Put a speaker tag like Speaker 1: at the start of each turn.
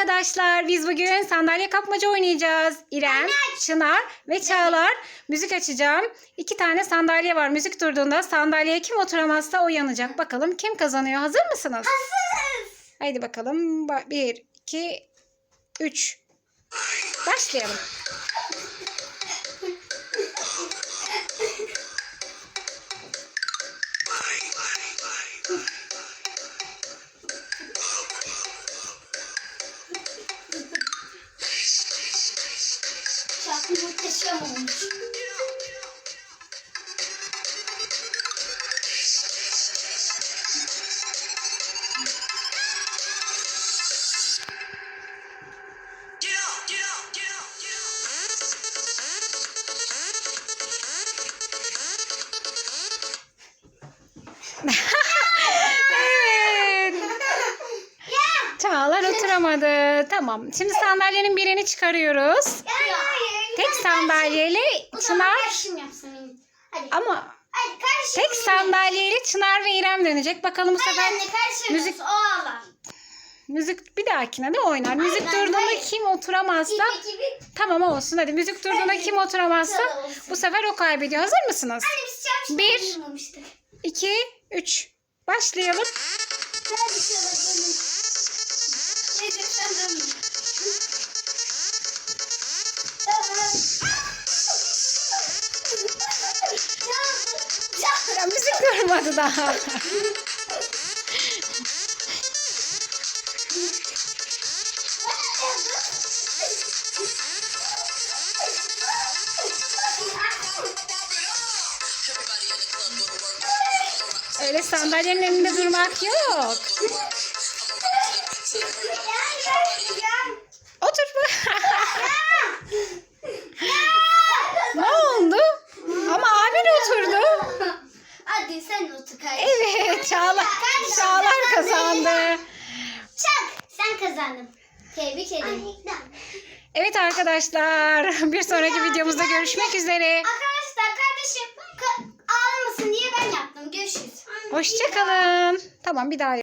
Speaker 1: arkadaşlar. Biz bugün sandalye kapmaca oynayacağız. İrem, Çınar ve Çağlar. Müzik açacağım. İki tane sandalye var. Müzik durduğunda sandalyeye kim oturamazsa o yanacak. Bakalım kim kazanıyor. Hazır mısınız?
Speaker 2: Hazırız.
Speaker 1: Haydi bakalım. Ba- Bir, iki, üç. Başlayalım.
Speaker 2: Ya.
Speaker 1: Çağlar oturamadı. Tamam. Şimdi sandalyenin birini çıkarıyoruz.
Speaker 2: Hayır.
Speaker 1: Tek
Speaker 2: Hadi
Speaker 1: sandalyeyle Çınar.
Speaker 2: Hadi.
Speaker 1: ama
Speaker 2: Hadi
Speaker 1: tek sandalyeyle Çınar ve İrem dönecek. Bakalım bu sefer müzik-
Speaker 2: Müzik. O ağlar.
Speaker 1: müzik bir dahakine de oynar. Müzik
Speaker 2: Hayır,
Speaker 1: durduğunda
Speaker 2: hayır.
Speaker 1: kim oturamazsa
Speaker 2: İki, iki, bir.
Speaker 1: tamam olsun hadi. Müzik durduğunda kim oturamazsa bu sefer o kaybediyor. Hazır mısınız?
Speaker 2: Anne biz
Speaker 1: Bir. 2 3 Başlayalım.
Speaker 2: Gel
Speaker 1: durmadı daha. Öyle sandalyenin önünde durmak yok.
Speaker 2: Sen otur kardeşim.
Speaker 1: Evet Çağlar, Çağlar kazandı.
Speaker 2: Çak sen kazandın. Tebrik ederim.
Speaker 1: Evet arkadaşlar bir sonraki videomuzda görüşmek üzere.
Speaker 2: Arkadaşlar kardeşim ka- ağlamasın diye ben yaptım. Görüşürüz.
Speaker 1: Hoşçakalın. Tamam bir daha